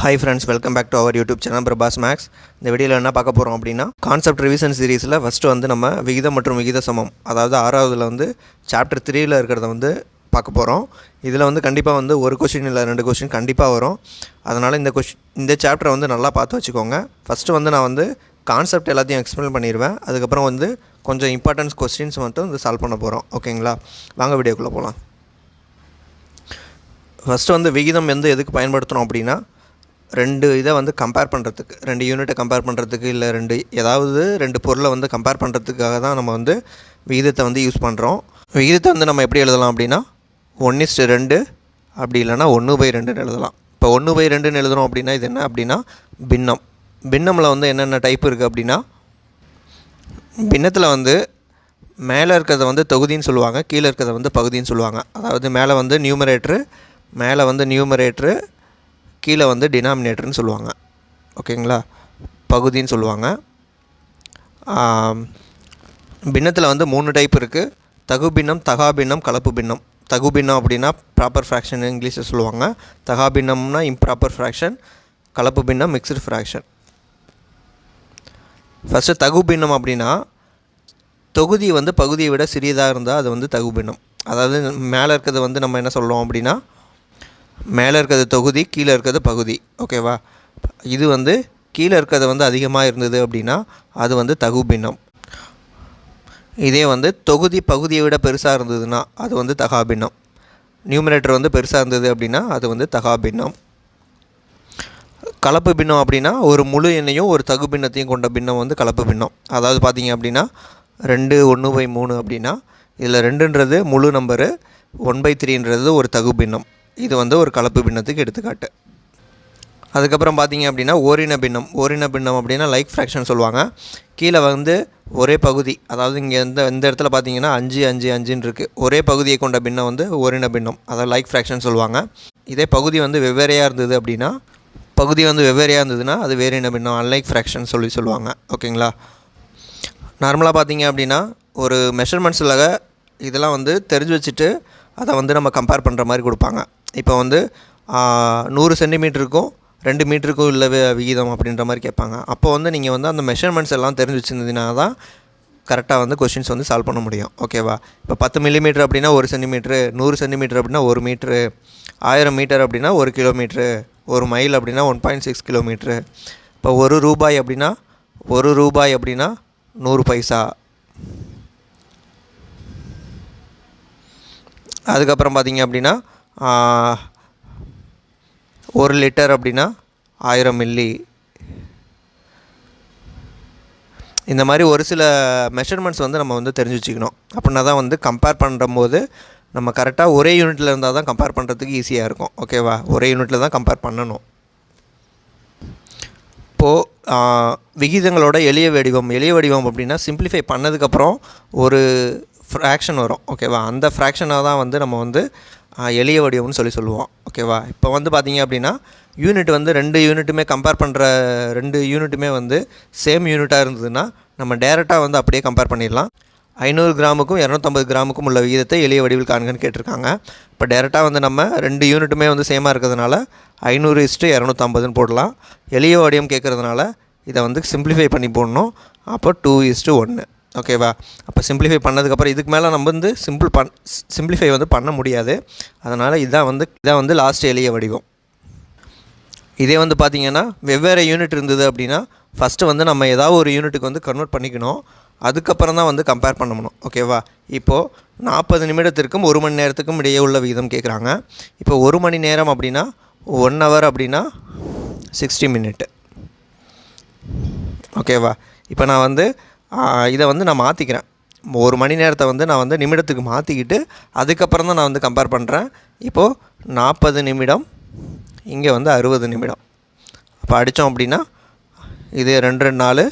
Hi friends welcome back to our YouTube channel Prabhas maths இந்த வீடியோவில் என்ன பார்க்க போகிறோம் அப்படின்னா கான்செப்ட் ரிவிஷன் சீரிஸில் ஃபஸ்ட்டு வந்து நம்ம விகிதம் மற்றும் விகித சமம் அதாவது ஆறாவதுல வந்து சாப்டர் த்ரீயில் இருக்கிறத வந்து பார்க்க போகிறோம் இதில் வந்து கண்டிப்பாக வந்து ஒரு கொஷின் இல்லை ரெண்டு கொஷின் கண்டிப்பாக வரும். அதனால் இந்த கொஷின் இந்த சாப்டரை வந்து நல்லா பார்த்து வச்சுக்கோங்க. ஃபஸ்ட்டு வந்து நான் வந்து கான்செப்ட் எல்லாத்தையும் எக்ஸ்பிளைன் பண்ணிடுவேன். அதுக்கப்புறம் வந்து கொஞ்சம் இம்பார்ட்டன்ஸ் கொஸ்டின்ஸ் மட்டும் வந்து சால்வ் பண்ண போகிறோம் ஓகேங்களா வாங்க வீடியோக்குள்ளே போகலாம் ஃபஸ்ட்டு வந்து விகிதம் வந்து எதுக்கு பயன்படுத்துகிறோம் அப்படின்னா ரெண்டு இதை வந்து கம்பேர் பண்ணுறதுக்கு ரெண்டு யூனிட்டை கம்பேர் பண்ணுறதுக்கு இல்லை ரெண்டு ஏதாவது ரெண்டு பொருளை வந்து கம்பேர் பண்ணுறதுக்காக தான் நம்ம வந்து விகிதத்தை வந்து யூஸ் பண்ணுறோம் விகிதத்தை வந்து நம்ம எப்படி எழுதலாம் அப்படின்னா ஒன் இஸ்ட் ரெண்டு அப்படி இல்லைன்னா ஒன்று பை ரெண்டுன்னு எழுதலாம். இப்போ ஒன்று பை ரெண்டுன்னு எழுதுகிறோம் அப்படின்னா இது என்ன அப்படின்னா பின்னம். பின்னமில் வந்து என்னென்ன டைப் இருக்குது அப்படின்னா பின்னத்தில் வந்து மேலே இருக்கிறத வந்து தொகுதின்னு சொல்லுவாங்க கீழே இருக்கிறத வந்து பகுதின்னு சொல்லுவாங்க. அதாவது மேலே வந்து நியூமரேட்ரு மேலே வந்து நியூமரேட்ரு கீழே வந்து டினாமினேட்டர்னு சொல்லுவாங்க. ஓகேங்களா? பகுதின்னு சொல்லுவாங்க. பின்னத்தில் வந்து மூணு டைப் இருக்குது தகு பின்னம் தகா பின்னம் கலப்பு பின்னம் தகு பின்னம் அப்படின்னா ப்ராப்பர் ஃப்ராக்ஷன் இங்கிலீஷில் சொல்லுவாங்க. தகா பின்னம்னா இம்ப்ராப்பர் ஃப்ராக்ஷன் கலப்பு பின்னம் மிக்சடு ஃப்ராக்ஷன் ஃபஸ்ட்டு தகு பின்னம் அப்படின்னா தொகுதி வந்து பகுதியை விட சிறியதாக இருந்தால் அது வந்து தகு பின்னம் அதாவது மேலே இருக்கிறது வந்து நம்ம என்ன சொல்லுவோம் அப்படின்னா மேலே இருக்கிறது தொகுதி கீழே இருக்கிறது பகுதி. ஓகேவா இது வந்து கீழே இருக்கிறது வந்து அதிகமாக இருந்தது அப்படின்னா அது வந்து தகு பின்னம். இதே வந்து தொகுதி பகுதியை விட பெருசாக இருந்ததுன்னா அது வந்து தகா பின்னம். நியூமரேட்டர் வந்து பெருசாக இருந்தது அப்படின்னா அது வந்து தகா பின்னம். கலப்பு பின்னம் அப்படின்னா ஒரு முழு எண்ணையும் ஒரு தகு பின்னத்தையும் கொண்ட பின்னம் வந்து கலப்பு பின்னம். அதாவது பார்த்தீங்க அப்படின்னா ரெண்டு ஒன்று பை மூணு அப்படின்னா இதில் ரெண்டுன்றது முழு நம்பரு ஒன் பை த்ரீன்றது ஒரு தகு பின்னம். இது வந்து ஒரு கலப்பு பின்னத்துக்கு எடுத்துக்காட்டு. அதுக்கப்புறம் பார்த்தீங்க அப்படின்னா ஓரின பின்னம். ஓரின பின்னம் அப்படின்னா லைக் ஃப்ராக்ஷன் சொல்லுவாங்க. கீழே வந்து ஒரே பகுதி. அதாவது இங்கே இந்த இந்த இடத்துல பார்த்தீங்கன்னா அஞ்சு அஞ்சு அஞ்சுன்னு இருக்குது ஒரே பகுதியை கொண்ட பின்னம் வந்து ஓரின பின்னம். அதாவது லைக் ஃப்ராக்ஷன் சொல்லுவாங்க. இதே பகுதி வந்து வெவ்வேறையாக இருந்தது அப்படின்னா பகுதி வந்து வெவ்வேறையாக இருந்ததுன்னா அது வேறின பின்னம்? அன்லைக் ஃப்ராக்ஷன் சொல்லி சொல்லுவாங்க. ஓகேங்களா? நார்மலாக பார்த்தீங்க அப்படின்னா ஒரு மெஷர்மெண்ட்ஸில் இதெல்லாம் வந்து தெரிஞ்சு வச்சுட்டு அதை வந்து நம்ம கம்பேர் பண்ணுற மாதிரி கொடுப்பாங்க. இப்போ வந்து நூறு சென்டிமீட்டருக்கும் ரெண்டு மீட்டருக்கும் உள்ள விகிதம் அப்படின்ற மாதிரி கேட்பாங்க. அப்போ வந்து நீங்கள் வந்து அந்த மெஷர்மெண்ட்ஸ் எல்லாம் தெரிஞ்சு வச்சுருந்தீங்கன்னா தான் கரெக்டாக வந்து கொஷின்ஸ் வந்து சால்வ் பண்ண முடியும். ஓகேவா இப்போ பத்து மில்லிமீட்டர் அப்படின்னா ஒரு சென்டிமீட்ரு நூறு சென்டிமீட்டர் அப்படின்னா ஒரு மீட்ரு ஆயிரம் மீட்டர் அப்படின்னா ஒரு கிலோமீட்ரு ஒரு மைல் அப்படின்னா ஒன் பாயிண்ட் சிக்ஸ் கிலோமீட்ரு இப்போ ஒரு ரூபாய் அப்படின்னா ஒரு ரூபாய் அப்படின்னா நூறு பைசா. அதுக்கப்புறம் பார்த்தீங்க அப்படின்னா ஒரு லிட்டர் அப்படின்னா ஆயிரம் மில்லி. இந்த மாதிரி ஒரு சில மெஷர்மெண்ட்ஸ் வந்து நம்ம வந்து தெரிஞ்சு வச்சுக்கணும். அப்படின்னா தான் வந்து கம்பேர் பண்ணும்போது நம்ம கரெக்டாக ஒரே யூனிட்டில் இருந்தால் தான் கம்பேர் பண்ணுறதுக்கு ஈஸியாக இருக்கும். ஓகேவா ஒரே யூனிட்டில் தான் கம்பேர் பண்ணணும். இப்போது விகிதங்களோட எளிய வடிவம் எளிய வடிவம் அப்படின்னா சிம்பிளிஃபை பண்ணதுக்கப்புறம் ஒரு ஃப்ராக்ஷன் வரும். ஓகேவா அந்த ஃப்ராக்ஷனாக தான் வந்து நம்ம வந்து எளிய வடிவம்னு சொல்லி சொல்லுவோம். ஓகேவா இப்போ வந்து பார்த்தீங்க அப்படின்னா யூனிட் வந்து ரெண்டு யூனிட்டுமே கம்பேர் பண்ணுற ரெண்டு யூனிட்டுமே வந்து சேம் யூனிட்டாக இருந்ததுன்னா நம்ம டேரெக்டாக வந்து அப்படியே கம்பேர் பண்ணிடலாம். ஐநூறு கிராமுக்கும் இரநூத்தம்பது கிராமுக்கும் உள்ள விகிதத்தை எளிய வடிவில் காண்கன்னு கேட்டிருக்காங்க. இப்போ டேரெக்டாக வந்து நம்ம ரெண்டு யூனிட்டுமே வந்து சேமாக இருக்கிறதுனால ஐநூறு இஸ்ட்டு இரநூத்தம்பதுன்னு போடலாம். எளிய வடிவம் கேட்குறதுனால இதை வந்து சிம்பிளிஃபை பண்ணி போடணும். அப்போ டூ இஸ்ட்டு ஒன்று ஓகேவா அப்போ சிம்பிளிஃபை பண்ணதுக்கப்புறம் இதுக்கு மேலே நம்ம வந்து சிம்பிள் பண் சிம்பிளிஃபை வந்து பண்ண முடியாது. அதனால் இதுதான் வந்து இதான் வந்து லாஸ்ட் எளிய வடிவம். இதே வந்து பார்த்திங்கன்னா வெவ்வேறு யூனிட் இருந்தது அப்படின்னா ஃபஸ்ட்டு வந்து நம்ம ஏதாவது ஒரு யூனிட்டுக்கு வந்து கன்வெர்ட் பண்ணிக்கணும். அதுக்கப்புறம் தான் வந்து கம்பேர் பண்ணணும். ஓகேவா இப்போது நாற்பது நிமிடத்திற்கும் ஒரு மணி நேரத்துக்கும் இடையே உள்ள விகிதம் கேட்குறாங்க இப்போ ஒரு மணி நேரம் அப்படின்னா ஒன் ஹவர் அப்படின்னா சிக்ஸ்டி மினிட் ஓகேவா இப்போ நான் வந்து இதை வந்து நான் மாற்றிக்கிறேன் ஒரு மணி நேரத்தை வந்து நான் வந்து நிமிடத்துக்கு மாற்றிக்கிட்டு அதுக்கப்புறம் தான் நான் வந்து கம்பேர் பண்ணுறேன் இப்போது நாற்பது நிமிடம் இங்கே வந்து அறுபது நிமிடம். அப்போ அடித்தோம் அப்படின்னா இது ரெண்டு ரெண்டு நாலு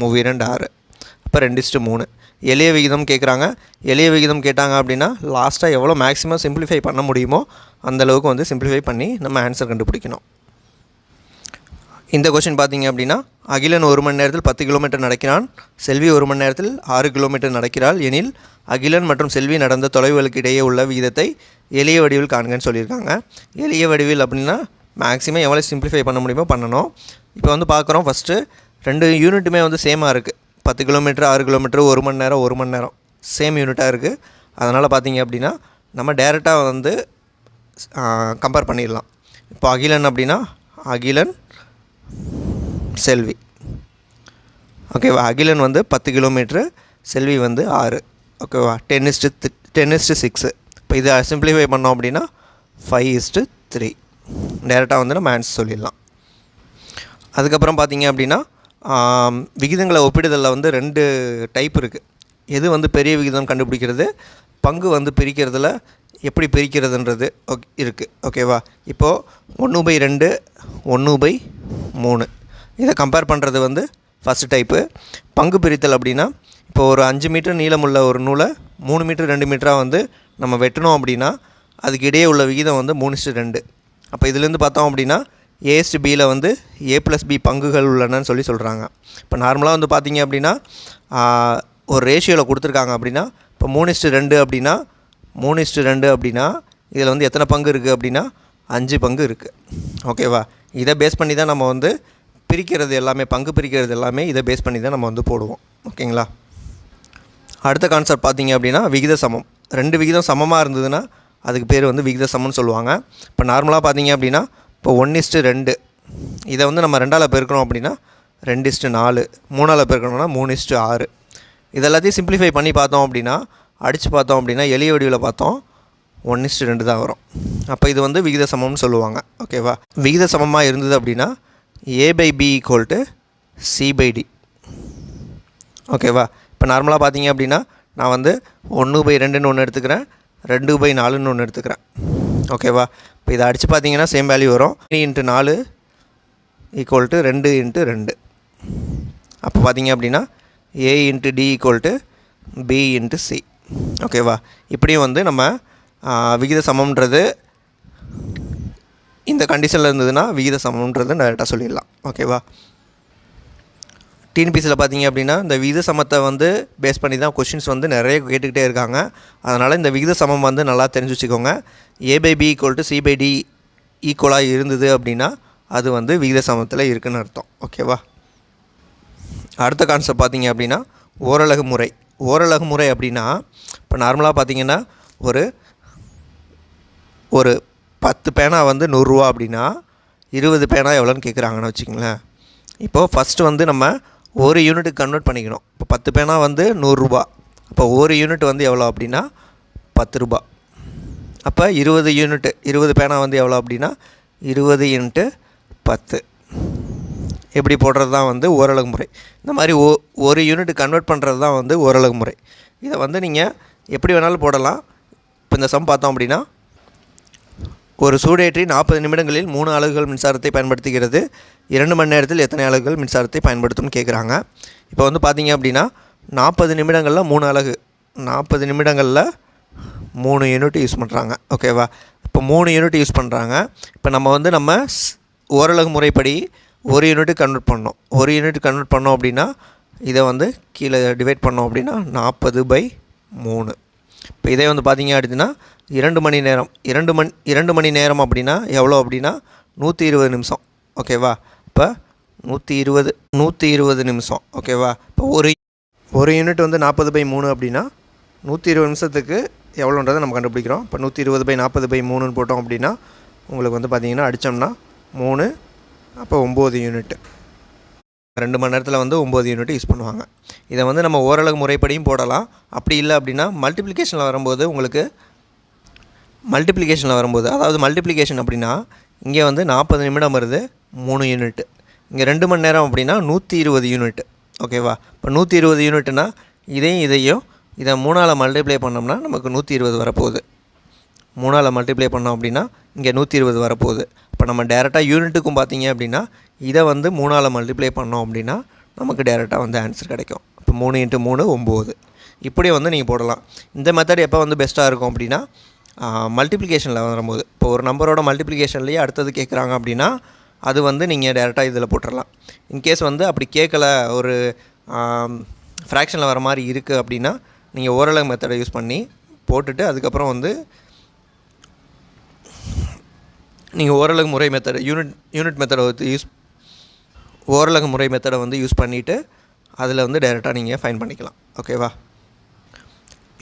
மூவி ரெண்டு ஆறு. அப்போ ரெண்டு இஸ்ட்டு மூணு. எளிய விகிதம் கேட்குறாங்க எளிய விகிதம் கேட்டாங்க அப்படின்னா லாஸ்ட்டாக எவ்வளோ மேக்ஸிமம் சிம்பிளிஃபை பண்ண முடியுமோ அந்தளவுக்கு வந்து சிம்பிளிஃபை பண்ணி நம்ம ஆன்சர் கண்டுபிடிக்கணும். இந்த கொஷின் பார்த்தீங்க அப்படின்னா அகிலன் ஒரு மணி நேரத்தில் பத்து கிலோமீட்டர் நடக்கிறான் செல்வி ஒரு மணி நேரத்தில் ஆறு கிலோமீட்டர் நடக்கிறாள் எனில் அகிலன் மற்றும் செல்வி நடந்த தொலைவுகளுக்கு இடையே உள்ள விகிதத்தை எளிய வடிவில் காண்கன்னு சொல்லியிருக்காங்க. எளிய வடிவில் அப்படின்னா மேக்ஸிமம் எவ்வளோ சிம்பிளிஃபை பண்ண முடியுமோ பண்ணணும். இப்போ வந்து பார்க்குறோம் ஃபஸ்ட்டு ரெண்டு யூனிட்டுமே வந்து சேமாக இருக்குது பத்து கிலோமீட்டர் ஆறு கிலோமீட்டர் ஒரு மணி நேரம் ஒரு மணி நேரம். சேம் யூனிட்டாக இருக்குது அதனால் பார்த்தீங்க அப்படின்னா நம்ம டேரெக்டாக வந்து கம்பேர் பண்ணிடலாம். இப்போ அகிலன் அப்படின்னா அகிலன் செல்வி. ஓகேவா அகிலன் வந்து பத்து கிலோமீட்ரு செல்வி வந்து ஆறு. ஓகேவா ten is to ten is to six இப்போ இதை சிம்பிளிஃபை பண்ணோம் அப்படின்னா ஃபைவ் இஸ்ட்டு த்ரீ டேரெக்டாக வந்து நம்ம ஆன்சர் சொல்லிடலாம். அதுக்கப்புறம் பார்த்தீங்க அப்படின்னா விகிதங்களை ஒப்பிடுதலில் வந்து ரெண்டு டைப் இருக்குது எது வந்து பெரிய விகிதம் கண்டுபிடிக்கிறது பங்கு வந்து பிரிக்கிறதுல எப்படி பிரிக்கிறதுன்றது ஓகே இருக்குது ஓகேவா இப்போது ஒன்று பை ரெண்டு ஒன்று பை மூணு. இதை கம்பேர் பண்ணுறது வந்து ஃபஸ்ட் டைப்பு பங்கு பிரித்தல் அப்படின்னா இப்போ ஒரு அஞ்சு மீட்டர் நீளமுள்ள ஒரு நூலை மூணு மீட்டர் ரெண்டு மீட்டராக வந்து நம்ம வெட்டணும் அப்படின்னா அதுக்கு இடையே உள்ள விகிதம் வந்து மூணு இஸ்டு ரெண்டு. அப்போ இதுலேருந்து பார்த்தோம் அப்படின்னா ஏஎஸ்டு பியில் வந்து ஏ ப்ளஸ் பி பங்குகள் உள்ளனன்னு சொல்லி சொல்கிறாங்க இப்போ நார்மலாக வந்து பார்த்தீங்க அப்படின்னா ஒரு ரேஷியோவில் கொடுத்துருக்காங்க அப்படின்னா இப்போ மூணு இஸ்டு ரெண்டு அப்படின்னா மூணு இஸ்டு ரெண்டு அப்படின்னா இதில் வந்து எத்தனை பங்கு இருக்குது அப்படின்னா அஞ்சு பங்கு இருக்குது ஓகேவா இதை பேஸ் பண்ணி தான் நம்ம வந்து பிரிக்கிறது எல்லாமே பங்கு பிரிக்கிறது எல்லாமே இதை பேஸ் பண்ணி தான் நம்ம வந்து போடுவோம். ஓகேங்களா? அடுத்த கான்செப்ட் பார்த்தீங்க அப்படின்னா விகித சமம். ரெண்டு விகிதம் சமமாக இருந்ததுன்னா அதுக்கு பேர் வந்து விகித சமம்னு சொல்லுவாங்க. இப்போ நார்மலாக பார்த்தீங்க அப்படின்னா இப்போ ஒன் இஸ்ட்டு ரெண்டு. இதை வந்து நம்ம ரெண்டால் பெருக்கணும் அப்படின்னா ரெண்டு இஸ்ட்டு நாலு. மூணால் பெருக்கணும்னா மூணு இஸ்ட்டு ஆறு. இதெல்லாத்தையும் சிம்பிளிஃபை பண்ணி பார்த்தோம் அப்படின்னா அடித்து பார்த்தோம் அப்படின்னா எளிய வடிவில் பார்த்தோம் ஒன் இஸ்ட்டு ரெண்டு தான் வரும். அப்போ இது வந்து விகித சமம்னு சொல்லுவாங்க. ஓகேவா? விகித சமமாக இருந்தது அப்படின்னா A by B equal to C by D ஓகேவா இப்போ நார்மலாக பார்த்தீங்க அப்படின்னா நான் வந்து ஒன்று பை ரெண்டுன்னு ஒன்று எடுத்துக்கிறேன். ரெண்டு பை நாலுன்னு ஒன்று எடுத்துக்கிறேன். ஓகேவா இப்போ இதை அடித்து பார்த்தீங்கன்னா சேம் வேல்யூ வரும். இன்ட்டு நாலு ஈக்குவல் டு ரெண்டு இன்ட்டு ரெண்டு. அப்போ பார்த்தீங்க அப்படின்னா A into D equal to B into C ஓகேவா இப்படியும் வந்து நம்ம விகித சமம்ன்றது இந்த கண்டிஷனில் இருந்ததுன்னா விகித சமம்ன்றது டேரெக்டாக சொல்லிடலாம். ஓகேவா டிஎன்பிசியில் பார்த்தீங்க அப்படின்னா இந்த விகித சமத்தை வந்து பேஸ் பண்ணி தான் கொஷின்ஸ் வந்து நிறைய கேட்டுக்கிட்டே இருக்காங்க. அதனால் இந்த விகித சமம் வந்து நல்லா தெரிஞ்சு வச்சுக்கோங்க. A by B equal to C by D ஈக்குவலாக இருந்தது அப்படின்னா அது வந்து விகித சமத்தில் இருக்குன்னு அர்த்தம். ஓகேவா அடுத்த கான்செப்ட் பார்த்தீங்க அப்படின்னா ஓரலகு முறை. ஓரலகு முறை அப்படின்னா இப்போ நார்மலாக பார்த்தீங்கன்னா ஒரு ஒரு பத்து பேனா வந்து நூறுரூவா அப்படின்னா இருபது பேனா எவ்வளோன்னு கேட்குறாங்கன்னு வச்சுக்கோங்களேன். இப்போது ஃபஸ்ட்டு வந்து நம்ம ஒரு யூனிட்டுக்கு கன்வெர்ட் பண்ணிக்கணும். இப்போ பத்து பேனா வந்து நூறுரூபா அப்போ ஒரு யூனிட் வந்து எவ்வளோ அப்படின்னா பத்து ரூபா அப்போ இருபது யூனிட்டு இருபது பேனா வந்து எவ்வளோ அப்படின்னா இருபது இன்ட்டு பத்து. எப்படி போடுறது தான் வந்து ஓரளவு முறை. இந்த மாதிரி ஓ ஒரு யூனிட் கன்வெர்ட் பண்ணுறது தான் வந்து ஓரளவு முறை. இதை வந்து நீங்கள் எப்படி வேணாலும் போடலாம். இப்போ இந்த சம் பார்த்தோம் அப்படின்னா ஒரு சூடேற்றி நாற்பது நிமிடங்களில் மூணு அலகுகள் மின்சாரத்தை பயன்படுத்துகிறது. இரண்டு மணி நேரத்தில் எத்தனை அலகுகள் மின்சாரத்தை பயன்படுத்தும்னு கேட்குறாங்க இப்போ வந்து பார்த்தீங்க அப்படின்னா நாற்பது நிமிடங்களில் மூணு அலகு நாற்பது நிமிடங்களில் மூணு யூனிட் யூஸ் பண்ணுறாங்க ஓகேவா இப்போ மூணு யூனிட் யூஸ் பண்ணுறாங்க இப்போ நம்ம வந்து நம்ம ஸ்- முறைப்படி ஒரு யூனிட் கன்வெர்ட் பண்ணோம். ஒரு யூனிட் கன்வெர்ட் பண்ணோம் அப்படின்னா இதை வந்து கீழே டிவைட் பண்ணோம் அப்படின்னா நாற்பது பை மூணு. இப்போ இதே வந்து பார்த்தீங்க அப்படின்னா இரண்டு மணி நேரம் இரண்டு மண் இரண்டு மணி நேரம் அப்படின்னா எவ்வளோ அப்படின்னா நூற்றி இருபது நிமிஷம். ஓகேவா இப்போ நூற்றி இருபது நூற்றி இருபது நிமிஷம் ஓகேவா இப்போ ஒரு ஒரு யூனிட் வந்து நாற்பது பை மூணு அப்படின்னா நூற்றி இருபது நிமிஷத்துக்கு எவ்வளோன்றதை நம்ம கண்டுபிடிக்கிறோம். இப்போ நூற்றி இருபது பை நாற்பது பை மூணுன்னு போட்டோம் அப்படின்னா உங்களுக்கு வந்து பார்த்தீங்கன்னா அடித்தோம்னா மூணு அப்போ ஒம்பது யூனிட்டு ரெண்டு மணி நேரத்தில் வந்து ஒம்பது யூனிட் யூஸ் பண்ணுவாங்க. இதை வந்து நம்ம ஓரளவு முறைப்படியும் போடலாம். அப்படி இல்லை அப்படின்னா மல்டிப்ளிகேஷனில் வரும்போது உங்களுக்கு மல்டிப்ளிகேஷனில் வரும்போது அதாவது மல்டிப்ளிகேஷன் அப்படின்னா இங்கே வந்து நாற்பது நிமிடம் வருது மூணு யூனிட் இங்கே ரெண்டு மணி நேரம் அப்படின்னா நூற்றி இருபது யூனிட் ஓகேவா இப்போ நூற்றி இருபது யூனிட்னா இதையும் இதையும் இதை மூணால் மல்டிப்ளை பண்ணோம்னா நமக்கு நூற்றி இருபது வரப்போகுது. மூணால் மல்டிப்ளை பண்ணோம் அப்படின்னா இங்கே நூற்றி இருபது வரப்போகுது. இப்போ நம்ம டேரெக்டாக யூனிட்டுக்கும் பார்த்தீங்க அப்படின்னா இதை வந்து மூணால் மல்டிப்ளை பண்ணோம் அப்படின்னா நமக்கு டேரெக்டாக வந்து ஆன்சர் கிடைக்கும். இப்போ மூணு இன்ட்டு மூணு ஒம்பது. இப்படி வந்து நீங்கள் போடலாம். இந்த மெத்தட் எப்போ வந்து பெஸ்ட்டாக இருக்கும் அப்படின்னா மல்டிப்ளிகேஷனில் வரும்போது. இப்போ ஒரு நம்பரோட மல்டிப்ளிகேஷன்லேயே அடுத்தது கேட்குறாங்க அப்படின்னா அது வந்து நீங்கள் டேரெக்டாக இதில் போட்டுடலாம் இன்கேஸ் வந்து அப்படி கேட்கல ஒரு ஃப்ராக்ஷனில் வர மாதிரி இருக்குது அப்படின்னா நீங்கள் ஓரளவு மெத்தடை யூஸ் பண்ணி போட்டுட்டு அதுக்கப்புறம் வந்து நீங்கள் ஓரளவு முறை மெத்தடை யூனிட் யூனிட் மெத்தடை வந்து யூஸ் ஓரளவு முறை மெத்தடை வந்து யூஸ் பண்ணிவிட்டு அதில் வந்து டைரெக்டாக நீங்கள் ஃபைன் பண்ணிக்கலாம். ஓகேவா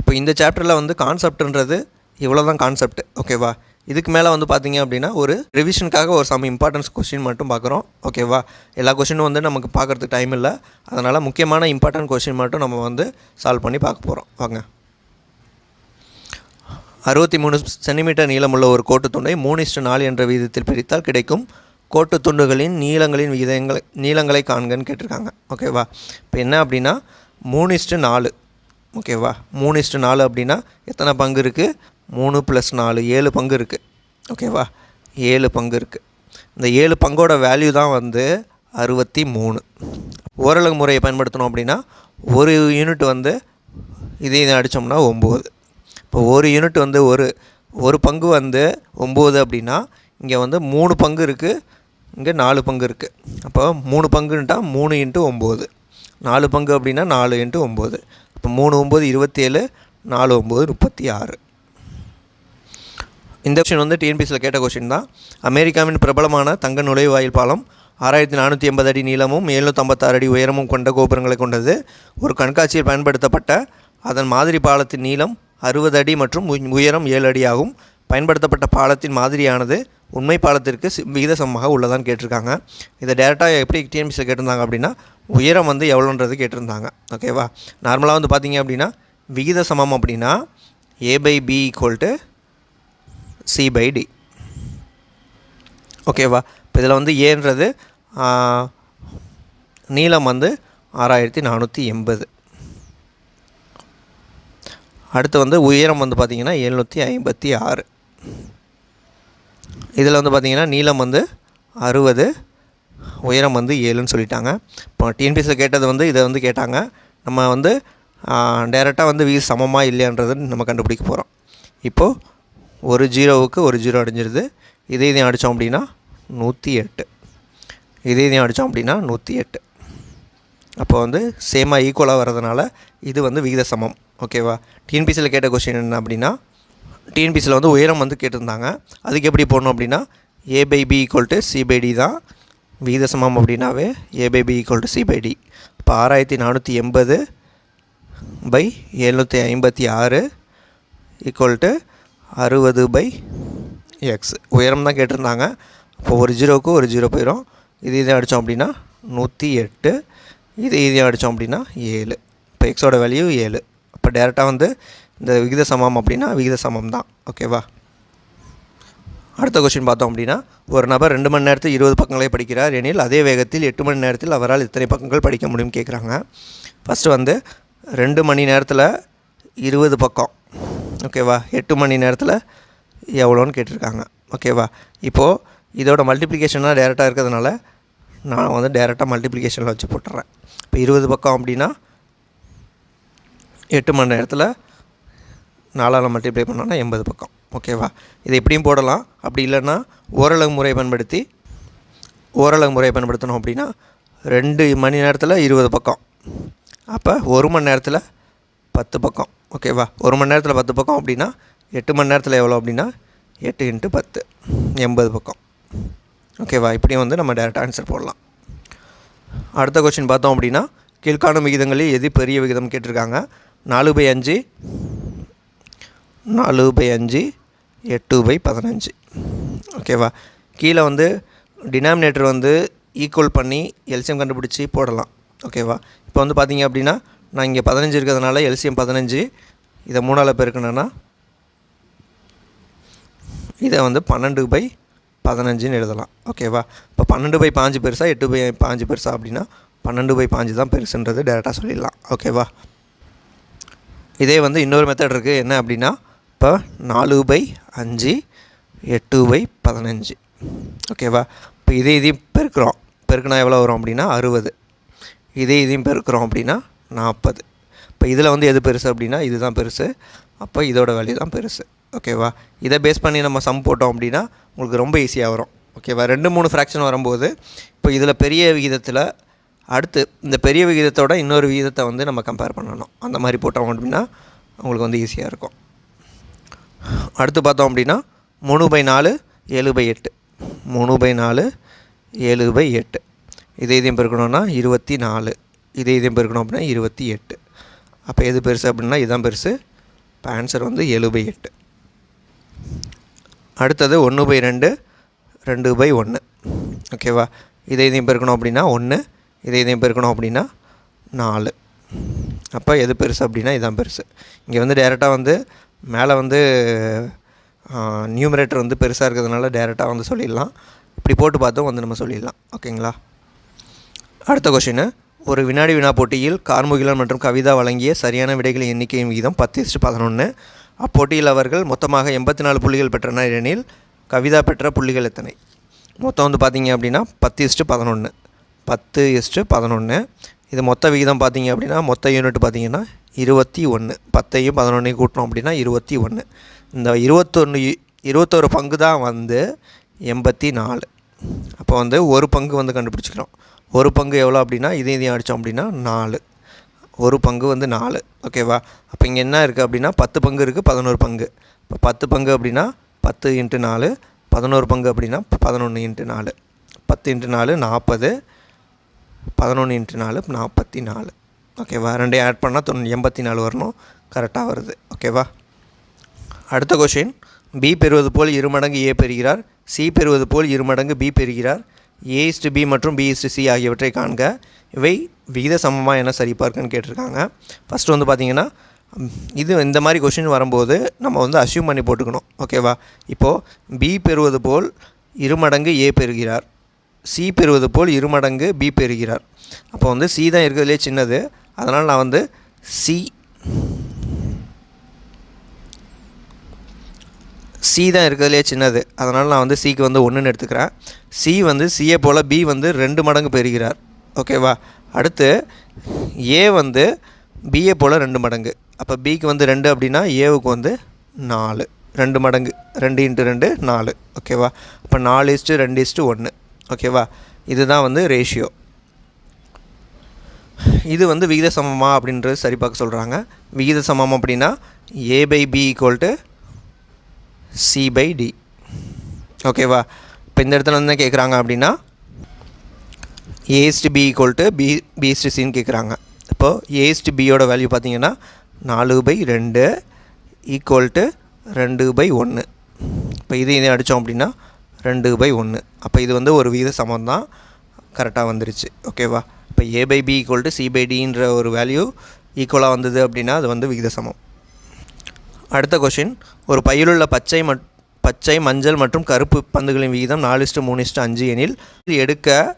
இப்போ இந்த சாப்டரில் வந்து கான்செப்ட்ன்றது இவ்வளோ தான் கான்செப்ட் ஓகேவா இதுக்கு மேலே வந்து பார்த்தீங்க அப்படின்னா ஒரு ரிவிஷனுக்காக ஒரு சம் இம்பார்ட்டன்ஸ் கொஸ்டின் மட்டும் பார்க்குறோம் ஓகேவா எல்லா கொஸ்டினும் வந்து நமக்கு பார்க்குறதுக்கு டைம் இல்லை. அதனால் முக்கியமான இம்பார்ட்டன்ட் கொஸ்டின் மட்டும் நம்ம வந்து சால்வ் பண்ணி பார்க்க போகிறோம் வாங்க. அறுபத்தி மூணு சென்டிமீட்டர் நீளமுள்ள ஒரு கோட்டு துண்டை மூணு இஸ்டு நாலு என்ற விகிதத்தில் பிரித்தால் கிடைக்கும். கோட்டு துண்டுகளின் நீளங்களின் விகிதங்களை நீளங்களை காண்கன்னு கேட்டிருக்காங்க. ஓகேவா இப்போ என்ன அப்படின்னா மூணு இஸ்டு நாலு. ஓகேவா மூணு இஸ்டு நாலு அப்படின்னா எத்தனை பங்கு இருக்குது மூணு ப்ளஸ் நாலு ஏழு பங்கு இருக்குது ஓகேவா ஏழு பங்கு இருக்குது இந்த ஏழு பங்கோட வேல்யூ தான் வந்து அறுபத்தி மூணு ஓரலகு முறையை பயன்படுத்தணும் அப்படின்னா ஒரு யூனிட் வந்து இதே இதை அடித்தோம்னா ஒம்பது. இப்போ ஒரு யூனிட் வந்து ஒரு ஒரு பங்கு வந்து ஒம்பது அப்படின்னா இங்கே வந்து மூணு பங்கு இருக்குது இங்கே நாலு பங்கு இருக்குது அப்போ மூணு பங்குன்ட்டா மூணு இன்ட்டு ஒம்பது. நாலு பங்கு அப்படின்னா நாலு இன்ட்டு ஒம்பது. இப்போ மூணு ஒம்பது இருபத்தேழு நாலு ஒம்பது முப்பத்தி ஆறு. இந்த கொஷின் வந்து டிஎன்பிசியில் கேட்ட கொஷின் தான். அமெரிக்காவின் பிரபலமான தங்க நுழைவாயில் பாலம் ஆறாயிரத்தி நானூற்றி எண்பது அடி நீளமும் எழுநூற்றம்பத்தாறு அடி உயரமும் கொண்ட கோபுரங்களை கொண்டது. ஒரு கண்காட்சியில் பயன்படுத்தப்பட்ட அதன் மாதிரி பாலத்தின் நீளம் அறுபது அடி மற்றும் உயரம் ஏழு அடி ஆகும். பயன்படுத்தப்பட்ட பாலத்தின் மாதிரியானது உண்மை பாலத்திற்கு சி- விகித சமமாக உள்ளதான்னு கேட்டிருக்காங்க. இதை டேரெக்டாக எப்படி டிஎன்பிசியில் கேட்டிருந்தாங்க அப்படின்னா உயரம் வந்து எவ்வளோன்றது கேட்டிருந்தாங்க. ஓகேவா நார்மலாக வந்து பார்த்தீங்க அப்படின்னா விகித சமம் அப்படின்னா A by B equal to C by D ஓகேவா இப்போ இதில் வந்து ஏன்றது நீளம் வந்து ஆறாயிரத்தி நானூற்றி எண்பது. அடுத்து வந்து உயரம் வந்து பார்த்திங்கன்னா எழுநூற்றி ஐம்பத்தி ஆறு. இதில் வந்து பார்த்திங்கன்னா நீளம் வந்து அறுபது உயரம் வந்து ஏழுன்னு சொல்லிட்டாங்க. இப்போ டிஎன்பிஎஸ்சில் கேட்டது வந்து இதை வந்து கேட்டாங்க. நம்ம வந்து டைரெக்டாக வந்து வீ சமமாக இல்லையான்றது நம்ம கண்டுபிடிக்க போகிறோம் இப்போது ஒரு ஜீரோவுக்கு ஒரு ஜீரோ அடைஞ்சிருது. இதே இதையும் அடித்தோம் அப்படின்னா நூற்றி எட்டு இதே இதையும் அடித்தோம் அப்படின்னா நூற்றி எட்டு அப்போ வந்து சேமாக ஈக்குவலாக வர்றதுனால இது வந்து விகித சமம் ஓகேவா டிஎன்பிசியில் கேட்ட கொஸ்டின் என்ன அப்படின்னா டிஎன்பிசியில் வந்து உயரம் வந்து கேட்டிருந்தாங்க. அதுக்கு எப்படி போடணும் அப்படின்னா A by B equal to C by D தான் விகித சமம் அப்படின்னாவே A by B equal to C by D இப்போ ஆறாயிரத்தி நானூற்றி எண்பது பை எழுநூற்றி ஐம்பத்தி ஆறு ஈக்குவல் டு அறுபது பை எக்ஸ் உயரம் தான் கேட்டிருந்தாங்க. இப்போ ஒரு ஜீரோவுக்கு ஒரு ஜீரோ போயிடும் இது இதை அடித்தோம் அப்படின்னா நூற்றி எட்டு. இது இதையும் அடித்தோம் அப்படின்னா ஏழு. இப்போ எக்ஸோட வேல்யூ ஏழு. அப்போ டேரெக்டாக வந்து இந்த விகித சமம் அப்படின்னா விகித சமம் தான் ஓகேவா அடுத்த கொஸ்டின் பார்த்தோம் அப்படின்னா ஒரு நபர் ரெண்டு மணி நேரத்தில் இருபது பக்கங்களை படிக்கிறார் எனில் அதே வேகத்தில் எட்டு மணி நேரத்தில் அவரால் இத்தனை பக்கங்கள் படிக்க முடியும் கேட்குறாங்க. ஃபஸ்ட்டு வந்து ரெண்டு மணி நேரத்தில் இருபது பக்கம். ஓகேவா? எட்டு மணி நேரத்தில் எவ்வளோன்னு கேட்டிருக்காங்க. ஓகேவா? இப்போது இதோட மல்டிப்ளிகேஷனாக டேரெக்டாக இருக்கிறதுனால நான் வந்து டேரெக்டாக மல்டிப்ளிகேஷனில் வச்சு போட்டுறேன். இப்போ இருபது பக்கம் அப்படின்னா எட்டு மணி நேரத்தில் நாலால் மல்டிப்ளை பண்ணோன்னா எண்பது பக்கம். ஓகேவா? இதை எப்படியும் போடலாம். அப்படி இல்லைன்னா ஓரளவு முறை பயன்படுத்தி ஓரளவு முறையை பயன்படுத்தணும் அப்படின்னா ரெண்டு மணி நேரத்தில் இருபது பக்கம். அப்போ ஒரு மணி நேரத்தில் பத்து பக்கம் ஓகேவா ஒரு மணி நேரத்தில் பத்து பக்கம் அப்படின்னா எட்டு மணி நேரத்தில் எவ்வளோ அப்படின்னா எட்டு இன்ட்டு பத்து எண்பது பக்கம். ஓகேவா இப்படியும் வந்து நம்ம டேரெக்ட் ஆன்சர் போடலாம். அடுத்த கொஸ்டின் பார்த்தோம் அப்படின்னா கீழ்காணும் விகிதங்களில் எது பெரிய விகிதம் கேட்டிருக்காங்க? நாலு பை அஞ்சு நாலு பை அஞ்சு எட்டு பை பதினஞ்சு. ஓகேவா கீழே வந்து டினாமினேட்டர் வந்து ஈக்குவல் பண்ணி எல்சியம் கண்டுபிடிச்சி போடலாம். ஓகேவா இப்போ வந்து பார்த்தீங்க அப்படின்னா நான் இங்கே பதினஞ்சு இருக்கிறதுனால எல்சிஎம் பதினஞ்சு. இதை மூணால் பெருக்கணுன்னா இதை வந்து பன்னெண்டு பை பதினஞ்சுன்னு எழுதலாம். ஓகேவா இப்போ பன்னெண்டு பை பாஞ்சு பெருசா எட்டு பை பாஞ்சு பெருசா அப்படின்னா பன்னெண்டு பை பாஞ்சு தான் பெருசுன்றது டேரெக்டாக சொல்லிடலாம். ஓகேவா இதே வந்து இன்னொரு மெத்தட் இருக்குது என்ன அப்படின்னா இப்போ நாலு பை அஞ்சு எட்டு பை பதினஞ்சு. ஓகேவா இப்போ இதே இதையும் பெருக்கிறோம். பெருக்கினா எவ்வளோ வரும் அப்படின்னா அறுபது. இதே இதையும் பெருக்கிறோம் அப்படின்னா நாற்பது. இப்போ இதில் வந்து எது பெருசு அப்படின்னா இதுதான் பெருசு. அப்போ இதோட வேல்யூ தான் பெருசு ஓகேவா இதை பேஸ் பண்ணி நம்ம சம் போட்டோம் அப்படின்னா உங்களுக்கு ரொம்ப ஈஸியாக வரும். ஓகேவா ரெண்டு மூணு ஃப்ராக்ஷன் வரும்போது இப்போ இதில் பெரிய விகிதத்தில் அடுத்து இந்த பெரிய விகிதத்தோட இன்னொரு விகிதத்தை வந்து நம்ம கம்பேர் பண்ணணும். அந்த மாதிரி போட்டோம் அப்படின்னா உங்களுக்கு வந்து ஈஸியாக இருக்கும். அடுத்து பார்த்தோம் அப்படின்னா மூணு பை நாலு ஏழு பை எட்டு. மூணு பை நாலு ஏழு பை எட்டு. இதை இதையும் பெருக்கணும்னா இருபத்தி நாலு. இதே இதையும் பெருக்கணும் அப்படின்னா இருபத்தி எட்டு. அப்போ எது பெருசு அப்படின்னா இதுதான் பெருசு. இப்போ ஆன்சர் வந்து ஏழு பை எட்டு. அடுத்தது ஒன்று பை ரெண்டு ரெண்டு பை ஒன்று ஓகேவா இதை இதையும் பெருக்கணும் அப்படின்னா ஒன்று இதை இதையும் பெருக்கணும் அப்படின்னா நாலு. அப்போ எது பெருசு அப்படின்னா இதுதான் பெருசு. இங்கே வந்து டேரெக்டாக வந்து மேலே வந்து நியூமரேட்டர் வந்து பெருசாக இருக்கிறதுனால டேரெக்டாக வந்து சொல்லிடலாம். இப்படி போட்டு பார்த்தும் வந்து நம்ம சொல்லிடலாம். ஓகேங்களா அடுத்த கொஷின்னு ஒரு வினாடி வினா போட்டியில் கார்முகிலன் மற்றும் கவிதா வழங்கிய சரியான விடைகளின் எண்ணிக்கையின் விகிதம் பத்து இஸ்டு பதினொன்று அப்போட்டியில் அவர்கள் மொத்தமாக எண்பத்தி நாலு புள்ளிகள் பெற்றனர் எனில் கவிதா பெற்ற புள்ளிகள் எத்தனை? மொத்தம் வந்து பார்த்தீங்க அப்படின்னா பத்து இஸ்டு பதினொன்று பத்து இஸ்டு பதினொன்று இது மொத்த விகிதம் பார்த்தீங்க அப்படின்னா மொத்த யூனிட் பார்த்தீங்கன்னா இருபத்தி ஒன்று பத்தையும் பதினொன்றையும் கூட்டினோம் அப்படின்னா இருபத்தி ஒன்று இந்த இருபத்தொன்று இருபத்தொரு பங்கு தான் வந்து எண்பத்தி நாலு. அப்போ வந்து ஒரு பங்கு வந்து கண்டுபிடிச்சிக்கிறோம். ஒரு பங்கு எவ்வளோ அப்படின்னா இதையும் இதையும் அடித்தோம் அப்படின்னா நாலு. ஒரு பங்கு வந்து நாலு. ஓகேவா அப்போ இங்கே என்ன இருக்குது அப்படின்னா பத்து பங்கு இருக்குது பதினோரு பங்கு. இப்போ பத்து பங்கு அப்படின்னா பத்து இன்ட்டு நாலு. பதினோரு பங்கு அப்படின்னா பதினொன்று இன்ட்டு நாலு. பத்து இன்ட்டு நாலு நாற்பது பதினொன்று இன்ட்டு நாலு நாற்பத்தி நாலு ஓகேவா ரெண்டையும் ஆட் பண்ணால் தொண்ணூ எண்பத்தி நாலு வரணும் கரெக்டாக வருது. ஓகேவா அடுத்த கொஷின் பி பெறுவது போல் இருமடங்கு ஏ பெறுகிறார். சி பெறுவது போல் இருமடங்கு பி பெறுகிறார். ஏ இஸ்டு பி மற்றும் பி இஸ்டு சி ஆகியவற்றை காண்க. இவை விகித சமமாக என்ன சரிபார்க்குன்னு கேட்டிருக்காங்க. ஃபஸ்ட்டு வந்து பார்த்திங்கன்னா இது இந்த மாதிரி கொஷின் வரும்போது நம்ம வந்து அசியூம் பண்ணி போட்டுக்கணும். ஓகேவா இப்போது பி பெறுவது போல் இரு மடங்கு ஏ பெறுகிறார். சி பெறுவது போல் இரு மடங்கு பி பெறுகிறார். அப்போ வந்து சி தான் இருக்கிறதுலே சின்னது. அதனால் நான் வந்து சி சி தான் இருக்கிறதுலே சின்னது. அதனால் நான் வந்து சிக்கு வந்து ஒன்றுன்னு எடுத்துக்கிறேன். சி வந்து சிஏ போல் பி வந்து ரெண்டு மடங்கு பெறுகிறார் ஓகேவா அடுத்து ஏ வந்து பிஏ போல் ரெண்டு மடங்கு. அப்போ பிக்கு வந்து ரெண்டு அப்படின்னா ஏவுக்கு வந்து நாலு. ரெண்டு மடங்கு. ரெண்டு இன்ட்டு ரெண்டு நாலு. ஓகேவா அப்போ நாலு இஸ்ட்டு ரெண்டு இஸ்ட்டு ஒன்று ஓகேவா இதுதான் வந்து ரேஷியோ இது வந்து விகித சமமாக அப்படின்றது சரி பார்க்க சொல்கிறாங்க விகித சமம் அப்படின்னா A by B equal to C by D ஓகேவா இப்போ இந்த இடத்துல வந்து என்ன கேட்குறாங்க அப்படின்னா A is to B equal to B B is to சின்னு கேட்குறாங்க இப்போது ஏஸ்டு பியோட வேல்யூ பார்த்தீங்கன்னா நாலு பை ரெண்டு ஈக்குவல் டு ரெண்டு பை ஒன்று இப்போ இது இதை அடித்தோம் அப்படின்னா ரெண்டு பை ஒன்று அப்போ இது வந்து ஒரு வீத சமம் தான் கரெக்டாக வந்துருச்சு. ஓகேவா இப்போ A by B equal to C by டின்ற ஒரு வேல்யூ ஈக்குவலாக வந்தது அப்படின்னா அது வந்து விகித சமம். அடுத்த கொஷின் ஒரு பையிலுள்ள பச்சை மட் பச்சை மஞ்சள் மற்றும் கருப்பு பந்துகளின் விகிதம் நாலு இஸ்ட்டு மூணு இஸ்ட்டு அஞ்சு எனில் எடுக்க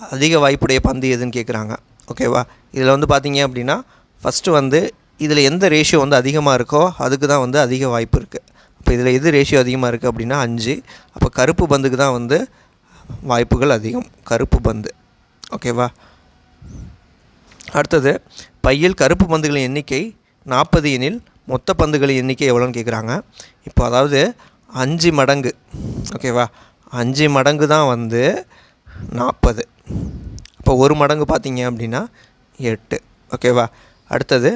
அதிக வாய்ப்புடைய பந்து எதுன்னு கேட்குறாங்க ஓகேவா? இதில் வந்து பார்த்தீங்க அப்படின்னா ஃபஸ்ட்டு வந்து இதில் எந்த ரேஷியோ வந்து அதிகமாக இருக்கோ அதுக்கு தான் வந்து அதிக வாய்ப்பு இருக்குது அப்போ இதில் எது ரேஷியோ அதிகமாக இருக்குது அப்படின்னா அஞ்சு. அப்போ கருப்பு பந்துக்கு தான் வந்து வாய்ப்புகள் அதிகம். கருப்பு பந்து. ஓகேவா? அடுத்தது பையில் கருப்பு பந்துகளின் எண்ணிக்கை நாற்பது எனில் மொத்த பந்துகளின் எண்ணிக்கை எவ்வளோன்னு கேட்குறாங்க. இப்போ அதாவது அஞ்சு மடங்கு. ஓகேவா அஞ்சு மடங்கு தான் வந்து நாற்பது. இப்போ ஒரு மடங்கு பார்த்தீங்க அப்படின்னா எட்டு. ஓகேவா அடுத்தது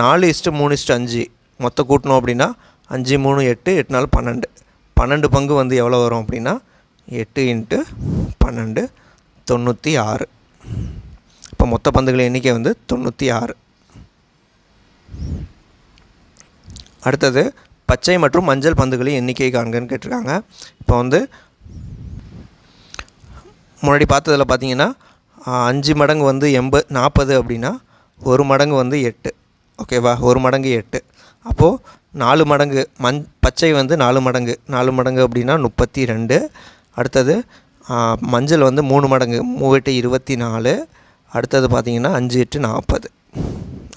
நாலு இஸ்ட்டு மூணு இஸ்ட்டு அஞ்சு. மொத்தம் கூட்டணும் அப்படின்னா அஞ்சு மூணு எட்டு எட்டு நாலு பன்னெண்டு. பன்னெண்டு பங்கு வந்து எவ்வளோ வரும் அப்படின்னா எட்டு இன்ட்டு பன்னெண்டு தொண்ணூற்றி ஆறு. இப்போ மொத்த பந்துகளின் எண்ணிக்கை வந்து தொண்ணூற்றி ஆறு. அடுத்தது பச்சை மற்றும் மஞ்சள் பந்துகளின் எண்ணிக்கை காண்கன்னு கேட்டிருக்காங்க. இப்போ வந்து முன்னாடி பார்த்ததில் பார்த்தீங்கன்னா அஞ்சு மடங்கு வந்து எண்பது நாற்பது அப்படின்னா ஒரு மடங்கு வந்து எட்டு. ஓகேவா ஒரு மடங்கு எட்டு. அப்போது நாலு மடங்கு மஞ் பச்சை வந்து நாலு மடங்கு. நாலு மடங்கு அப்படின்னா முப்பத்தி ரெண்டு அடுத்தது மஞ்சள் வந்து மூணு மடங்கு மூவெட்டு இருபத்தி நாலு. அடுத்தது பார்த்திங்கன்னா அஞ்சு எட்டு நாற்பது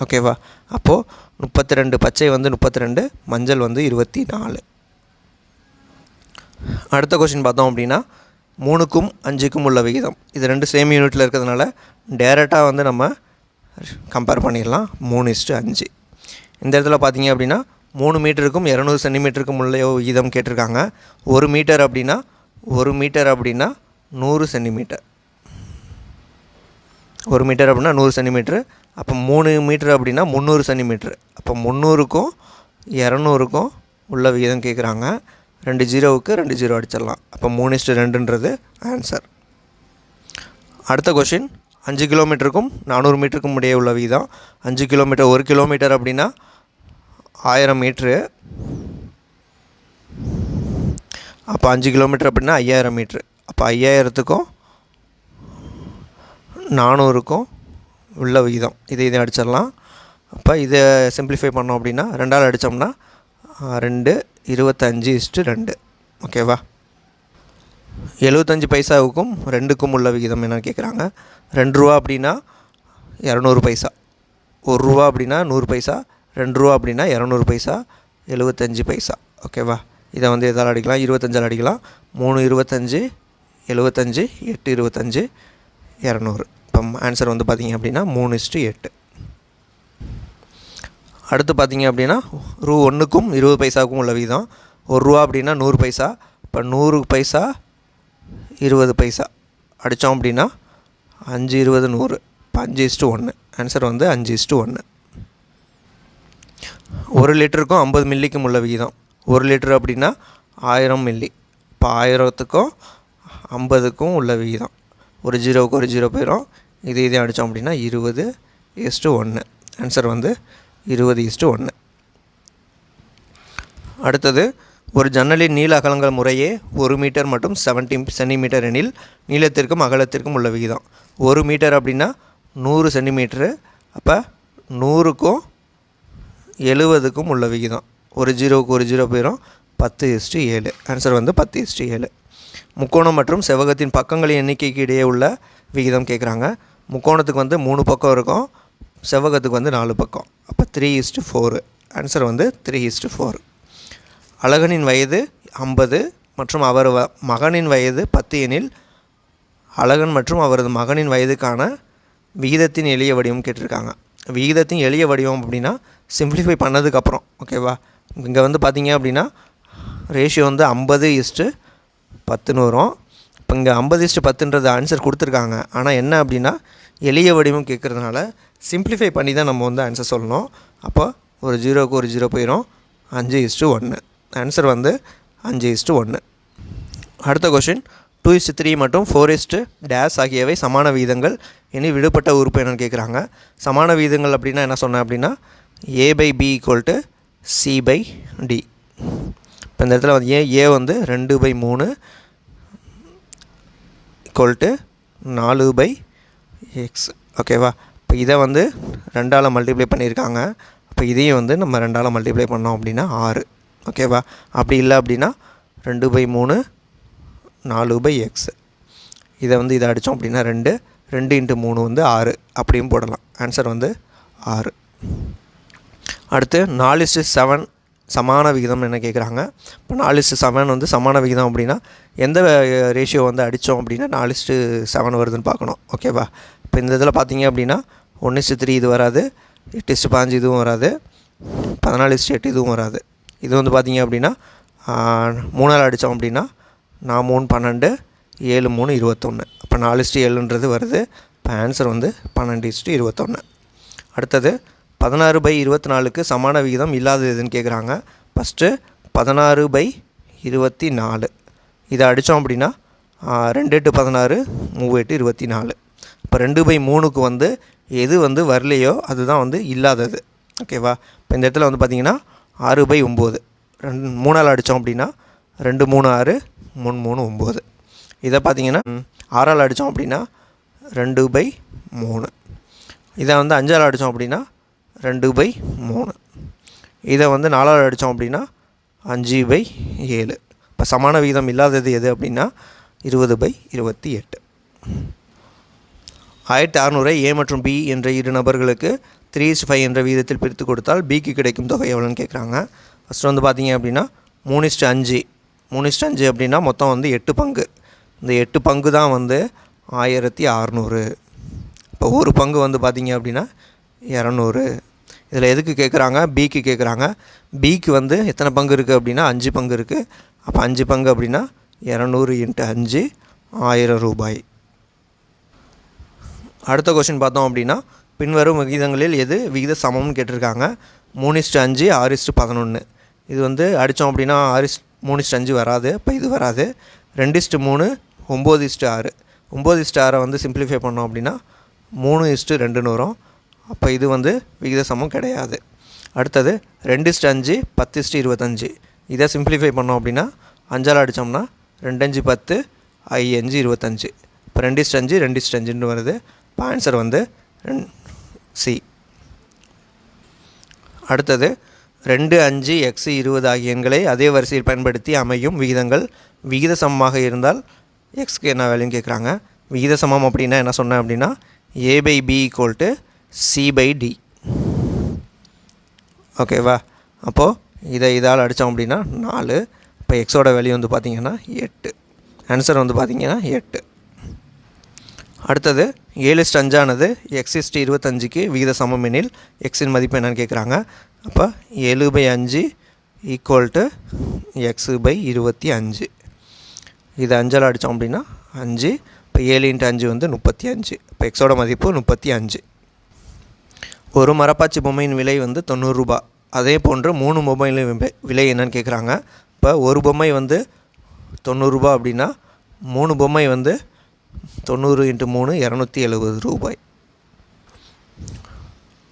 ஓகேவா அப்போது முப்பத்தி ரெண்டு பச்சை வந்து முப்பத்தி ரெண்டு மஞ்சள் வந்து இருபத்தி நாலு அடுத்த கொஷின் பார்த்தோம் அப்படின்னா மூணுக்கும் அஞ்சுக்கும் உள்ள விகிதம். இது ரெண்டு சேம் யூனிட்டில் இருக்கிறதுனால டேரெக்டாக வந்து நம்ம கம்பேர் பண்ணிடலாம். மூணு இஸ்ட்டு அஞ்சு. இந்த இடத்துல பார்த்தீங்க அப்படின்னா மூணு மீட்டருக்கும் இரநூறு சென்டிமீட்டருக்கும் உள்ள விகிதம் கேட்டிருக்காங்க. ஒரு மீட்டர் அப்படின்னா ஒரு மீட்டர் அப்படின்னா நூறு சென்டிமீட்டர். ஒரு மீட்டர் அப்படின்னா நூறு சென்டிமீட்ரு அப்போ மூணு மீட்ரு அப்படின்னா முந்நூறு சென்டிமீட்ரு அப்போ முந்நூறுக்கும் இரநூறுக்கும் உள்ள விகிதம் கேட்குறாங்க. ரெண்டு ஜீரோவுக்கு ரெண்டு ஜீரோ அடிச்சிடலாம். அப்போ மூணு இஸ்ட்டு ரெண்டுன்றது ஆன்சர். அடுத்த கொஷின். அஞ்சு கிலோமீட்டருக்கும் நானூறு மீட்டருக்கும் இடையே உள்ள விகிதம். அஞ்சு கிலோமீட்டர் ஒரு கிலோமீட்டர் அப்படின்னா ஆயிரம் மீட்ரு. அப்போ அஞ்சு கிலோமீட்டர் அப்படின்னா ஐயாயிரம் மீட்ரு. அப்போ ஐயாயிரத்துக்கும் நானூறுக்கும் உள்ள விகிதம். இதை இதை அடிச்சிடலாம். அப்போ இதை சிம்பிளிஃபை பண்ணோம் அப்படின்னா ரெண்டால் அடித்தோம்னா ரெண்டு இருபத்தஞ்சி இஸ்ட்டு ரெண்டு. ஓகேவா எழுபத்தஞ்சி பைசாவுக்கும் ரெண்டுக்கும் உள்ள விகிதம் என்ன கேட்குறாங்க ரெண்டு ரூபா அப்படின்னா இரநூறு பைசா. ஒரு ரூபா அப்படின்னா நூறு பைசா. ரெண்டு ரூபா அப்படின்னா இரநூறு பைசா. எழுபத்தஞ்சி பைசா. ஓகேவா இதை வந்து எதால் அடிக்கலாம்? இருபத்தஞ்சால் அடிக்கலாம். மூணு இருபத்தஞ்சி எழுபத்தஞ்சி எட்டு இருபத்தஞ்சி. இரநூறு. இப்போ ஆன்சர் வந்து பார்த்திங்க அப்படின்னா மூணு இஸ்ட்டு எட்டு. அடுத்து பார்த்தீங்க அப்படின்னா ரூ ஒன்றுக்கும் இருபது பைசாவுக்கும் உள்ள விகிதம் ஒரு ரூபா அப்படின்னா நூறு பைசா. இப்போ நூறு பைசா இருபது பைசா. அடித்தோம் அப்படின்னா அஞ்சு இருபது நூறு. இப்போ அஞ்சு இஸ்ட்டு ஒன்று ஆன்சர் வந்து அஞ்சு இஸ்ட்டு ஒன்று ஒரு லிட்டருக்கும் ஐம்பது மில்லிக்கும் உள்ள விகிதம் ஒரு லிட்டர் அப்படின்னா ஆயிரம் மில்லி. இப்போ ஆயிரத்துக்கும் ஐம்பதுக்கும் உள்ள விகிதம் ஒரு ஜீரோவுக்கு ஒரு ஜீரோ போயிடும் இது இதே அடித்தோம் அப்படின்னா இருபது இஸ்ட்டு ஒன்று ஆன்சர் வந்து இருபது இஸ்ட்டு ஒன்று அடுத்தது ஒரு ஜன்னலின் நீள அகலங்கள் முறையே ஒரு மீட்டர் மற்றும் செவன்டி சென்டிமீட்டர் எனில் நீளத்திற்கும் அகலத்திற்கும் உள்ள விகிதம். ஒரு மீட்டர் அப்படின்னா நூறு சென்டிமீட்ரு அப்போ நூறுக்கும் எழுவதுக்கும் உள்ள விகிதம். ஒரு ஜீரோவுக்கு ஒரு ஜீரோ போயிடும் பத்து இஸ்ட்டு ஏழு. ஆன்சர் வந்து பத்து இஸ்ட்டு ஏழு. முக்கோணம் மற்றும் செவ்வகத்தின் பக்கங்களின் எண்ணிக்கைக்கு இடையே உள்ள விகிதம் கேட்குறாங்க முக்கோணத்துக்கு வந்து மூணு பக்கம் இருக்கும். செவ்வகத்துக்கு வந்து நாலு பக்கம். அப்போ three is to four answer வந்து த்ரீ இஸ்ட்டு ஃபோர் அழகனின் வயது ஐம்பது மற்றும் அவர் வ மகனின் வயது பத்து எனில் அழகன் மற்றும் அவரது மகனின் வயதுக்கான விகிதத்தின் எளிய வடிவம் கேட்டிருக்காங்க. விகிதத்தின் எளிய வடிவம் அப்படின்னா சிம்பிளிஃபை பண்ணதுக்கப்புறம் ஓகேவா இங்கே வந்து பார்த்தீங்க அப்படின்னா ரேஷியோ வந்து ஐம்பது இஸ்ட்டு பத்துன்னு வரும். இப்போ இங்கே ஐம்பது இஸ்ட்டு பத்துன்றது ஆன்சர் கொடுத்துருக்காங்க. ஆனால் என்ன அப்படின்னா எளிய வடிவம் கேட்குறதுனால சிம்பிளிஃபை பண்ணி தான் நம்ம வந்து ஆன்சர் சொல்லணும். அப்போ ஒரு ஜீரோவுக்கு ஒரு ஜீரோ போயிடும் அஞ்சு இஸ்ட்டு ஒன்று ஆன்சர் வந்து அஞ்சு இஸ்ட்டு ஒன்று அடுத்த question two is to three மற்றும் ஃபோர் இஸ்ட்டு டேஸ் ஆகியவை சமான விகிதங்கள். இனி விடுபட்ட உறுப்பு என்னன்னு கேட்குறாங்க சமான விகிதங்கள் அப்படின்னா என்ன சொன்னேன் அப்படின்னா A by B equal to C by D இப்போ இந்த இடத்துல வந்து ஏ ஏ வந்து ரெண்டு பை மூணு ஈக்குவல் டு நாலு பை எக்ஸ் ஓகேவா இப்போ இதை வந்து ரெண்டால் மல்டிப்ளை பண்ணியிருக்காங்க. அப்போ இதையும் வந்து நம்ம ரெண்டால் மல்டிப்ளை பண்ணோம் அப்படின்னா ஆறு. ஓகேவா அப்படி இல்லை அப்படின்னா ரெண்டு பை மூணு நாலு பை எக்ஸ் இதை வந்து இதை அடித்தோம் அப்படின்னா ரெண்டு. ரெண்டு இன்ட்டு மூணு வந்து ஆறு. அப்படியும் போடலாம். ஆன்சர் வந்து ஆறு. அடுத்து நாலு இஸ்டு செவன் சமான விகிதம் என்ன கேட்குறாங்க இப்போ நாலு இஸ்டு செவன் வந்து சமான விகிதம் அப்படின்னா எந்த ரேஷியோ வந்து அடித்தோம் அப்படின்னா நாலு இஸ்டு செவன் வருதுன்னு பார்க்கணும். ஓகேவா இப்போ இந்த இதில் பார்த்தீங்க அப்படின்னா ஒன்று த்ரீ இது வராது எட்டு பாஞ்சு இதுவும் வராது பதினாலு இஸ்டு எட்டு இதுவும் வராது. இது வந்து பார்த்தீங்க அப்படின்னா மூணால் அடித்தோம் அப்படின்னா நான் மூணு பன்னெண்டு ஏழு மூணு இருபத்தொன்று அப்போ நாலு இஸ்டு ஏழுன்றது வருது இப்போ ஆன்சர் வந்து பன்னெண்டு இஸ்ட்டு இருபத்தொன்று அடுத்தது பதினாறு பை இருபத்தி நாலுக்கு சமான விகிதம் இல்லாதது எதுன்னு கேட்குறாங்க ஃபஸ்ட்டு பதினாறு பை இருபத்தி நாலு இதை அடித்தோம் அப்படின்னா ரெண்டு எட்டு பதினாறு மூணு எட்டு இருபத்தி நாலு இப்போ ரெண்டு பை மூணுக்கு வந்து எது வந்து வரலையோ அதுதான் வந்து இல்லாதது. ஓகேவா இப்போ இந்த இடத்துல வந்து பார்த்திங்கன்னா ஆறு பை ஒம்பது. ரெண்டு மூணால் அடித்தோம் அப்படின்னா ரெண்டு மூணு ஆறு மூணு மூணு ஒம்பது. இதை பார்த்தீங்கன்னா ஆறால் அடித்தோம் அப்படின்னா ரெண்டு பை மூணு. இதை வந்து அஞ்சால் அடித்தோம் அப்படின்னா ரெண்டு பை மூணு. இதை வந்து நாலால் அடித்தோம் அப்படின்னா அஞ்சு பை ஏழு. இப்போ சமான விகிதம் இல்லாதது எது அப்படின்னா இருபது பை இருபத்தி எட்டு. ஆயிரத்தி அறநூறை ஏ மற்றும் பி என்ற இரு நபர்களுக்கு த்ரீ ஃபைவ் என்ற வீதத்தில் பிரித்து கொடுத்தால் பிக்கு கிடைக்கும் தொகை எவ்வளோன்னு கேட்குறாங்க. ஃபஸ்ட்டு வந்து பார்த்தீங்க அப்படின்னா மூணு இஸ்ட்டு அஞ்சு. மூணு இஸ்ட்டு அஞ்சு அப்படின்னா மொத்தம் வந்து எட்டு பங்கு. இந்த எட்டு பங்கு தான் வந்து ஆயிரத்தி அறநூறு. இப்போ ஒரு பங்கு வந்து பார்த்தீங்க அப்படின்னா இரநூறு. இதில் எதுக்கு கேட்குறாங்க? பிக்கு கேட்குறாங்க. பிக்கு வந்து எத்தனை பங்கு இருக்குது அப்படின்னா அஞ்சு பங்கு இருக்குது அப்போ அஞ்சு பங்கு அப்படின்னா இரநூறு இன்ட்டு அஞ்சு ஆயிரம் ரூபாய். அடுத்த கொஷின் பார்த்தோம் அப்படின்னா பின்வரும் விகிதங்களில் எது விகித சமம்னு கேட்டிருக்காங்க. மூணு இஸ்ட்டு அஞ்சு ஆறு இஸ்ட்டு பதினொன்று இது வந்து அடித்தோம் அப்படின்னா ஆறு இஸ்ட் மூணு அஞ்சு வராது. அப்போ இது வராது. ரெண்டு இஸ்ட்டு மூணு ஒம்பது இஸ்ட்டு ஆறு. ஒம்பது இஸ்ட்டு ஆறை வந்து சிம்பிளிஃபை பண்ணோம் அப்படின்னா மூணு இஸ்ட்டு ரெண்டுன்னு வரும். அப்போ இது வந்து விகித சமம் கிடையாது. அடுத்தது ரெண்டு இஸ்ட் அஞ்சு பத்து இஸ்ட் இருபத்தஞ்சு. இதை சிம்பிளிஃபை பண்ணோம் அப்படின்னா அஞ்சால் அடித்தோம்னா ரெண்டு அஞ்சு பத்து ஐ அஞ்சு இருபத்தஞ்சு. இப்போ ரெண்டு இஸ்ட் அஞ்சு ரெண்டு இஸ்ட் அஞ்சுன்னு வருது. இப்போ ஆன்சர் வந்து சி. அடுத்தது ரெண்டு அஞ்சு எக்ஸ் இருபது ஆகிய எண்களை அதே வரிசையில் பயன்படுத்தி அமையும் விகிதங்கள் விகித சமமாக இருந்தால் எக்ஸ்க்கு என்ன வேலைன்னு கேட்குறாங்க விகித சமம் அப்படின்னா என்ன சொன்னேன் அப்படின்னா A by B equal to C by D ஓகேவா அப்போது இதை இதால் அடித்தோம் அப்படின்னா நாலு. இப்போ எக்ஸோட வேல்யூ வந்து பார்த்திங்கன்னா எட்டு. ஆன்சர் வந்து பார்த்திங்கன்னா எட்டு. அடுத்தது ஏழு இஸ்ட் அஞ்சானது எக்ஸ் இஸ்ட் இருபத்தஞ்சுக்கு விகித சமம் எனில் எக்ஸின் மதிப்பு என்னென்னு கேட்குறாங்க. அப்போ ஏழு பை அஞ்சு ஈக்குவல் டு எக்ஸு பை இருபத்தி அஞ்சு. இது அஞ்சால் அடித்தோம் அப்படின்னா அஞ்சு. இப்போ ஏழு இன்ட்டு அஞ்சு வந்து முப்பத்தி அஞ்சு. இப்போ எக்ஸோட மதிப்பு முப்பத்தி அஞ்சு. ஒரு மரப்பாச்சி பொம்மையின் விலை வந்து தொண்ணூறுரூபா அதே போன்று மூணு மொபைலின் விலை விலை என்னன்னு கேட்குறாங்க இப்போ ஒரு பொம்மை வந்து தொண்ணூறுரூபா அப்படின்னா மூணு பொம்மை வந்து தொண்ணூறு இன்ட்டு மூணு இரநூத்தி எழுபது ரூபாய்.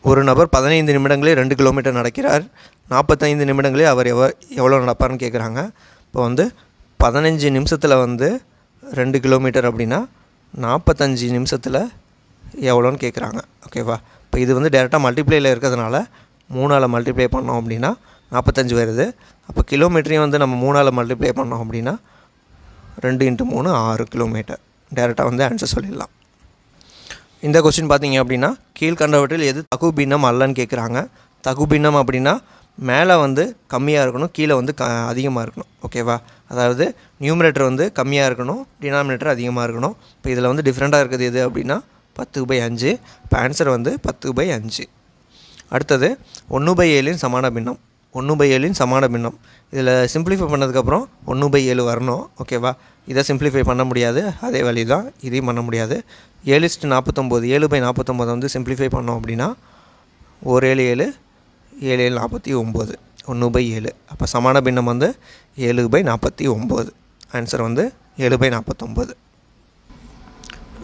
ஒரு நபர் பதினைந்து நிமிடங்களே ரெண்டு கிலோமீட்டர் நடக்கிறார். நாற்பத்தைந்து நிமிடங்களே அவர் எவ எவ்வளோ நடப்பார்னு கேட்குறாங்க இப்போ வந்து பதினஞ்சு நிமிஷத்தில் வந்து ரெண்டு கிலோமீட்டர் அப்படின்னா நாற்பத்தஞ்சு நிமிஷத்தில் எவ்வளோன்னு கேட்குறாங்க ஓகேவா? இப்போ இது வந்து டேரெக்டாக மல்டிப்ளேயில் இருக்கிறதுனால மூணால் மல்டிப்ளை பண்ணோம் அப்படின்னா நாற்பத்தஞ்சு வருது. அப்போ கிலோமீட்டரையும் வந்து நம்ம மூணால் மல்டிப்ளை பண்ணோம் அப்படின்னா ரெண்டு இன்ட்டு மூணு ஆறு கிலோமீட்டர் டேரெக்டாக வந்து ஆன்சர் சொல்லிடலாம். இந்த கொஸ்டின் பார்த்தீங்க அப்படின்னா கீழ்கண்டவற்றில் எது தகு பின்னம் அல்லன்னு கேட்குறாங்க தகு பின்னம் அப்படின்னா மேலே வந்து கம்மியாக இருக்கணும் கீழே வந்து க அதிகமாக இருக்கணும். ஓகேவா அதாவது நியூமரேட்டர் வந்து கம்மியாக இருக்கணும் டினாமினேட்டர் அதிகமாக இருக்கணும். இப்போ இதில் வந்து டிஃப்ரெண்ட்டாக இருக்கிறது எது அப்படின்னா பத்து பை அஞ்சு. இப்போ ஆன்சர் வந்து பத்து பை அஞ்சு. அடுத்தது ஒன்று பை ஏழின் சமான பின்னம். ஒன்று பை ஏழின் சமான பின்னம். இதில் சிம்பிளிஃபை பண்ணதுக்கப்புறம் ஒன்று பை ஏழு வரணும். ஓகேவா இதை சிம்பிளிஃபை பண்ண முடியாது. அதே வழி தான் இதையும் பண்ண முடியாது. ஏழு இஸ்ட்டு நாற்பத்தொம்போது. ஏழு பை நாற்பத்தொம்போது வந்து சிம்பிளிஃபை பண்ணோம் அப்படின்னா ஒரு ஏழு ஏழு ஏழு ஏழு நாற்பத்தி ஒம்பது. ஒன்று பை ஏழு. அப்போ சமான பின்னம் வந்து ஏழு பை நாற்பத்தி ஒம்பது. ஆன்சர் வந்து ஏழு பை நாற்பத்தொம்பது.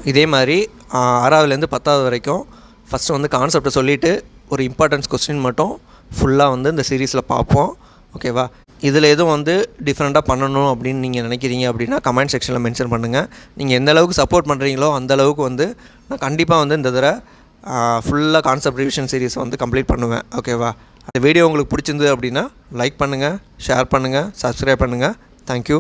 இதே மாதிரி ஆறாவதுலேருந்து பத்தாவது வரைக்கும் ஃபஸ்ட்டு வந்து கான்செப்டை சொல்லிவிட்டு ஒரு இம்பார்ட்டன்ஸ் கொஸ்டின் மட்டும் ஃபுல்லாக வந்து இந்த சீரீஸில் பார்ப்போம். ஓகேவா இதில் எதுவும் வந்து டிஃப்ரெண்ட்டாக பண்ணணும் அப்படின்னு நீங்கள் நினைக்கிறீங்க அப்படின்னா கமெண்ட் செக்ஷனில் மென்ஷன் பண்ணுங்கள் நீங்கள் எந்த அளவுக்கு சப்போர்ட் பண்ணுறீங்களோ அந்த அளவுக்கு வந்து நான் கண்டிப்பாக வந்து இந்த தடவை ஃபுல்லாக கான்செப்ட் ரிவிஷன் சீரீஸை வந்து கம்ப்ளீட் பண்ணுவேன். ஓகேவா அந்த வீடியோ உங்களுக்கு பிடிச்சிருந்தது அப்படின்னா லைக் பண்ணுங்கள் ஷேர் பண்ணுங்கள் சப்ஸ்கிரைப் பண்ணுங்கள் தேங்க்யூ